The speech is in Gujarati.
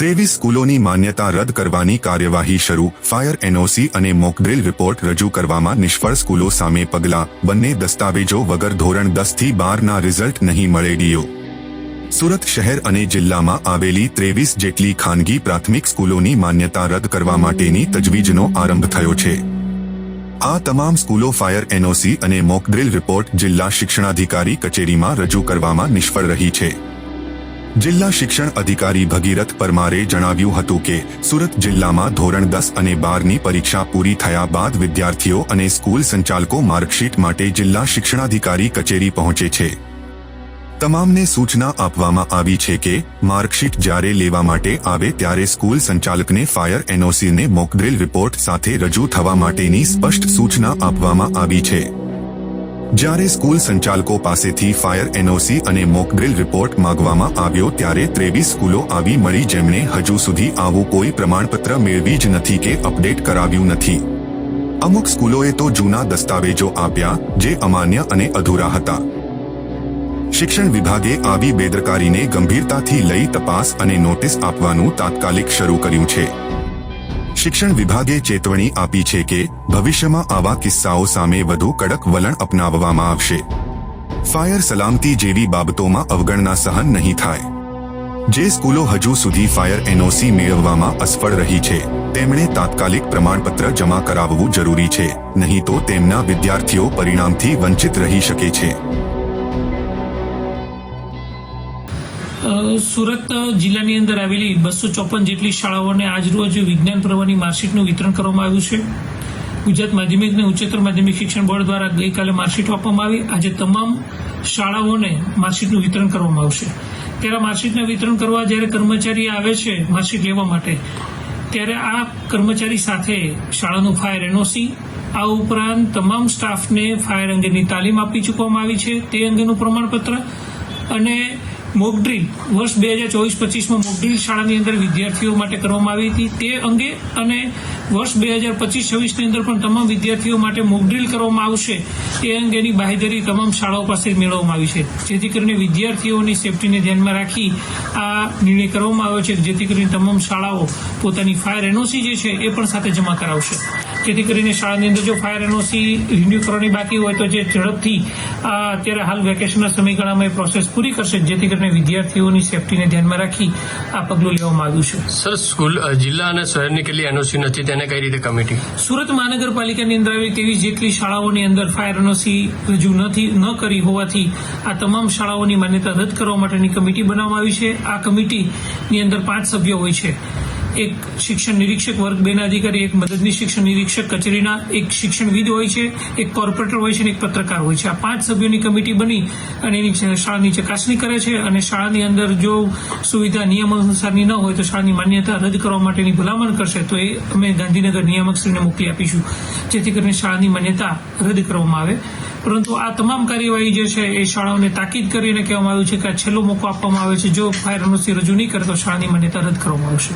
ત્રેવીસ સ્કૂલોની માન્યતા રદ કરવાની કાર્યવાહી શરૂ, ફાયર એનઓસી અને મોકડ્રીલ રિપોર્ટ રજૂ કરવામાં નિષ્ફળ સ્કૂલો સામે પગલાં, બંને દસ્તાવેજો વગર ધોરણ દસથી બારના રિઝલ્ટ નહીં મળે ડીઓ. સુરત શહેર અને જિલ્લામાં આવેલી ત્રેવીસ જેટલી ખાનગી પ્રાથમિક સ્કૂલોની માન્યતા રદ કરવા માટેની તજવીજનો આરંભ થયો છે. આ તમામ સ્કૂલો ફાયર એનઓસી અને મોકડ્રીલ રિપોર્ટ જિલ્લા શિક્ષણાધિકારી કચેરીમાં રજૂ કરવામાં નિષ્ફળ રહી છે. જિલ્લા શિક્ષણ અધિકારી ભગીરથ પરમારે જણાવ્યું હતું કે, સુરત જિલ્લામાં ધોરણ દસ અને બારની પરીક્ષા પૂરી થયા બાદ વિદ્યાર્થીઓ અને સ્કૂલ સંચાલકો માર્કશીટ માટે જિલ્લા શિક્ષણાધિકારી કચેરી પહોંચે છે. તમામને સૂચના આપવામાં આવી છે કે, માર્કશીટ જ્યારે લેવા માટે આવે ત્યારે સ્કૂલ સંચાલકને ફાયર એનઓસીને મોકડ્રીલ રિપોર્ટ સાથે રજૂ થવા માટેની સ્પષ્ટ સૂચના આપવામાં આવી છે. જ્યારે સ્કૂલ સંચાલકો પાસેથી ફાયર એનઓસી અને મોકડ્રિલ રિપોર્ટ માંગવામાં આવ્યો ત્યારે ત્રેવીસ સ્કૂલો આવી મળી જેમણે હજુ સુધી આવું કોઈ પ્રમાણપત્ર મેળવી જ નથી કે અપડેટ કરાવ્યું નથી. અમુક સ્કૂલોએ તો જૂના દસ્તાવેજો આપ્યા જે અમાન્ય અને અધૂરા હતા. શિક્ષણ વિભાગે આવી બેદરકારીને ગંભીરતાથી લઈ તપાસ અને નોટિસ આપવાનું તાત્કાલિક શરૂ કર્યું છે. શિક્ષણ વિભાગે ચેતવણી આપી છે કે ભવિષ્યમાં આવા કિસ્સાઓ સામે વધુ કડક વલણ અપનાવવામાં આવશે. ફાયર સલામતી જેવી બાબતોમાં અવગણના સહન નહીં થાય. જે સ્કૂલો હજુ સુધી ફાયર એનઓસી મેળવવામાં અસફળ રહી છે, તેમણે તાત્કાલિક પ્રમાણપત્ર જમા કરાવવું જરૂરી છે, નહીં તો તેમના વિદ્યાર્થીઓ પરિણામથી વંચિત રહી શકે છે. સુરત જિલ્લાની અંદર આવેલી બસો ચોપન જેટલી શાળાઓને આજરોજ વિજ્ઞાન પ્રવાહની માર્કશીટનું વિતરણ કરવામાં આવ્યું છે. ગુજરાત માધ્યમિક અને ઉચ્ચતર માધ્યમિક શિક્ષણ બોર્ડ દ્વારા ગઈકાલે માર્કશીટ આપવામાં આવી. આજે તમામ શાળાઓને માર્કશીટનું વિતરણ કરવામાં આવશે. ત્યારે માર્કશીટનું વિતરણ કરવા જ્યારે કર્મચારી આવે છે માર્કશીટ લેવા માટે, ત્યારે આ કર્મચારી સાથે શાળાનું ફાયર એનઓસી, આ ઉપરાંત તમામ સ્ટાફને ફાયર અંગેની તાલીમ આપી ચૂકવામાં આવી છે. તે અંગેનું પ્રમાણપત્ર અને મોકડ્રીલ વર્ષ બે હજાર ચોવીસ પચીસમાં મોકડ્રીલ શાળાની અંદર વિદ્યાર્થીઓ માટે કરવામાં આવી હતી. તે અંગે અને વર્ષ બે હજાર પચીસ છવ્વીસની અંદર પણ તમામ વિદ્યાર્થીઓ માટે મોક ડ્રીલ કરવામાં આવશે. એ અંગેની બાહેધરી તમામ શાળાઓ પાસે મેળવવામાં આવી છે. જેથી કરીને વિદ્યાર્થીઓની સેફટીને ધ્યાનમાં રાખી આ નિર્ણય કરવામાં આવ્યો છે જેથી કરીને તમામ શાળાઓ પોતાની ફાયર એનઓસી જે છે એ પણ સાથે જમા કરાવશે. જેથી કરીને શાળાની અંદર જો ફાયર એનઓસી રિન્યુ કરવાની બાકી હોય તો જે ઝડપથી આ અત્યારે હાલ વેકેશનના સમયગાળામાં એ પ્રોસેસ પૂરી કરશે જેથી કરીને વિદ્યાર્થીઓની સેફટીને ધ્યાનમાં રાખી આ પગલું લેવામાં આવ્યું છે. સર સ્કૂલ જિલ્લા અને શહેરની કેટલી એનઓસી નથી તેને કઈ રીતે કમિટી? સુરત મહાનગરપાલિકાની અંદર આવી તેવી જેટલી શાળાઓની અંદર ફાયર એનઓસી રજૂ નથી ન કરી હોવાથી આ તમામ શાળાઓની માન્યતા રદ કરવા માટેની કમિટી બનાવવામાં આવી છે. આ કમિટીની અંદર પાંચ સભ્યો હોય છે. એક શિક્ષણ નિરીક્ષક વર્ગ બેના અધિકારી, એક મદદની શિક્ષણ નિરીક્ષક કચેરીના એક શિક્ષણવિદ હોય છે, એક કોર્પોરેટર હોય છે અને એક પત્રકાર હોય છે. આ પાંચ સભ્યોની કમિટી બની અને એની શાળાની ચકાસણી કરે છે અને શાળાની અંદર જો સુવિધા નિયમ અનુસારની ન હોય તો શાળાની માન્યતા રદ કરવા માટેની ભલામણ કરશે, તો એ અમે ગાંધીનગર નિયામકશ્રીને મોકલી આપીશું, જેથી કરીને શાળાની માન્યતા રદ કરવામાં આવે. પરંતુ આ તમામ કાર્યવાહી જે છે એ શાળાઓને તાકીદ કરીને કહેવામાં આવ્યું છે કે આ છેલ્લો મોકો આપવામાં આવે છે. જો ફાયર એનઓસી રજૂ નહીં કરે તો શાળાની માન્યતા રદ કરવામાં આવશે.